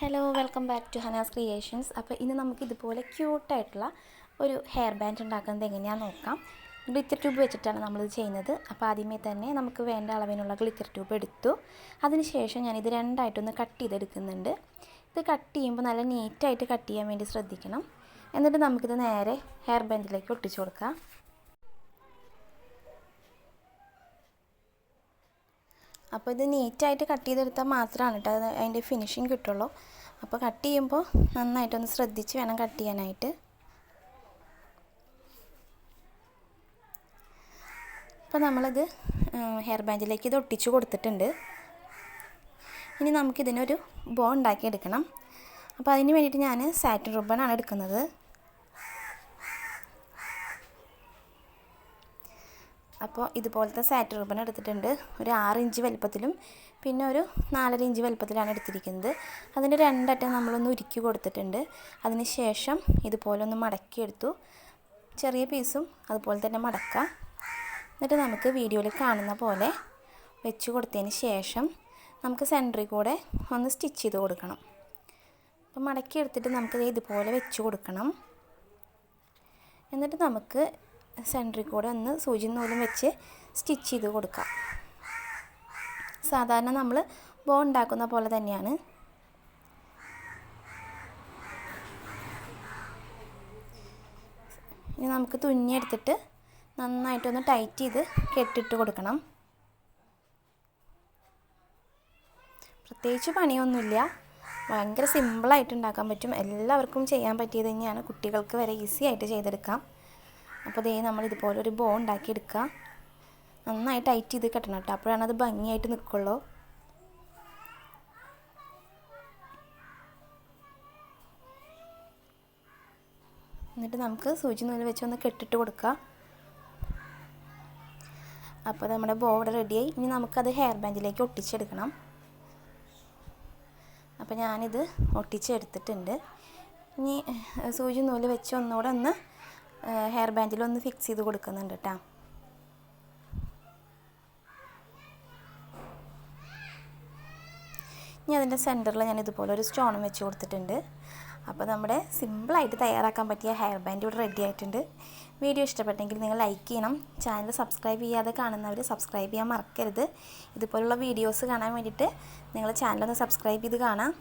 Hello welcome back to Hana's creations അപ്പോൾ ഇന്ന് നമുക്ക് ഇതുപോലെ ക്യൂട്ടായിട്ടുള്ള ഒരു ഹെയർ ബാൻഡ് ഉണ്ടാക്കുന്നത് എങ്ങനെയാണെന്ന് നോക്കാം. ഗ്ലിറ്റർ ട്യൂബ് വെച്ചിട്ടാണ് നമ്മളിത് ചെയ്യുന്നത്. അപ്പോൾ ആദ്യമേ തന്നെ നമുക്ക് വേണ്ട അളവിനുള്ള ഗ്ലിറ്റർ ട്യൂബ് എടുത്തു. അതിനുശേഷം ഞാനിത് രണ്ടായിട്ടൊന്ന് കട്ട് ചെയ്തെടുക്കുന്നുണ്ട്. ഇത് കട്ട് ചെയ്യുമ്പോൾ നല്ല നീറ്റായിട്ട് കട്ട് ചെയ്യാൻ വേണ്ടി ശ്രദ്ധിക്കണം. എന്നിട്ട് നമുക്കിത് നേരെ ഹെയർ ബാൻഡിലേക്ക് ഒട്ടിച്ചു കൊടുക്കാം. അപ്പോൾ ഇത് നീറ്റായിട്ട് കട്ട് ചെയ്തെടുത്താൽ മാത്രമാണ് കേട്ടോ അത് അതിന്റെ ഫിനിഷിങ് കിട്ടുള്ളൂ. അപ്പോൾ കട്ട് ചെയ്യുമ്പോൾ നന്നായിട്ടൊന്ന് ശ്രദ്ധിച്ച് വേണം കട്ട് ചെയ്യാനായിട്ട്. അപ്പോൾ നമ്മളിത് ഹെയർ ബാൻഡിലേക്ക് ഇത് ഒട്ടിച്ച് കൊടുത്തിട്ടുണ്ട്. ഇനി നമുക്കിതിനൊരു ബോ ഉണ്ടാക്കിയെടുക്കണം. അപ്പോൾ അതിന് വേണ്ടിയിട്ട് ഞാൻ സാറ്റിൻ റിബണാണ് എടുക്കുന്നത്. അപ്പോൾ ഇതുപോലത്തെ സാറ്റ് റിബൺ എടുത്തിട്ടുണ്ട്. ഒരു ആറ് ഇഞ്ച് വലുപ്പത്തിലും പിന്നെ ഒരു നാലര ഇഞ്ച് വലുപ്പത്തിലാണ് എടുത്തിരിക്കുന്നത്. അതിന്റെ രണ്ടറ്റം നമ്മളൊന്ന് ഉരുക്കി കൊടുത്തിട്ടുണ്ട്. അതിന് ശേഷം ഇതുപോലെ ഒന്ന് മടക്കിയെടുത്തു. ചെറിയ പീസും അതുപോലെ തന്നെ മടക്കാം. എന്നിട്ട് നമുക്ക് വീഡിയോയിൽ കാണുന്ന പോലെ വെച്ച് കൊടുത്തതിന് ശേഷം നമുക്ക് സെന്ററിൽ കൂടെ ഒന്ന് സ്റ്റിച്ച് ചെയ്ത് കൊടുക്കണം. അപ്പോൾ മടക്കി എടുത്തിട്ട് നമുക്കിത് ഇതുപോലെ വെച്ച് കൊടുക്കണം. എന്നിട്ട് നമുക്ക് സെന്ററിൽ കൂടെ ഒന്ന് സൂചി നൂലും വെച്ച് സ്റ്റിച്ച് ചെയ്ത് കൊടുക്കാം സാധാരണ നമ്മൾ ബോ ഉണ്ടാക്കുന്ന പോലെ തന്നെയാണ്. ഇനി നമുക്ക് തുന്നിയെടുത്തിട്ട് നന്നായിട്ടൊന്ന് ടൈറ്റ് ചെയ്ത് കെട്ടിട്ട് കൊടുക്കണം. പ്രത്യേകിച്ച് പണിയൊന്നുമില്ല. ഭയങ്കര സിമ്പിളായിട്ട് ഉണ്ടാക്കാൻ പറ്റും. എല്ലാവർക്കും ചെയ്യാൻ പറ്റിയത് തന്നെയാണ്. കുട്ടികൾക്ക് വരെ ഈസി ആയിട്ട് ചെയ്തെടുക്കാം. അപ്പോൾ ദേ നമ്മൾ ഇതുപോലെ ഒരു ബോ ഉണ്ടാക്കി എടുക്കുക നന്നായി ടൈറ്റ് ചെയ്ത് കെട്ടണം കേട്ടോ. അപ്പോഴാണ് അത് ഭംഗിയായിട്ട് നിൽക്കുള്ളൂ. എന്നിട്ട് നമുക്ക് സൂചി നൂൽ വെച്ച് ഒന്ന് കെട്ടിട്ട് കൊടുക്കുക. അപ്പോൾ നമ്മുടെ ബോ ഇവിടെ റെഡിയായി ഇനി നമുക്കത് ഹെയർ ബാൻഡിലേക്ക് ഒട്ടിച്ചെടുക്കണം. അപ്പോൾ ഞാനിത് ഒട്ടിച്ചെടുത്തിട്ടുണ്ട്. ഇനി സൂചി നൂൽ വെച്ച് ഒന്നുകൂടെ ഒന്ന് ഹെയർ ബാൻഡിൽ ഒന്ന് ഫിക്സ് ചെയ്ത് കൊടുക്കുന്നുണ്ട് കേട്ടോ ഇനി അതിന്റെ സെന്ററിൽ ഞാൻ ഇതുപോലെ ഒരു സ്റ്റോണും വെച്ച് കൊടുത്തിട്ടുണ്ട്. അപ്പോൾ നമ്മുടെ സിമ്പിളായിട്ട് തയ്യാറാക്കാൻ പറ്റിയ ഹെയർ ബാൻഡ് ഇവിടെ റെഡി ആയിട്ടുണ്ട്. വീഡിയോ ഇഷ്ടപ്പെട്ടെങ്കിൽ നിങ്ങൾ ലൈക്ക് ചെയ്യണം. ചാനൽ സബ്സ്ക്രൈബ് ചെയ്യാതെ കാണുന്നവർ സബ്സ്ക്രൈബ് ചെയ്യാൻ മറക്കരുത്. ഇതുപോലുള്ള വീഡിയോസ് കാണാൻ വേണ്ടിയിട്ട് നിങ്ങൾ ചാനലൊന്ന് സബ്സ്ക്രൈബ് ചെയ്ത് കാണാം.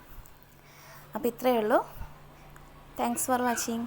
അപ്പോൾ ഇത്രയേ ഉള്ളൂ. Thanks for watching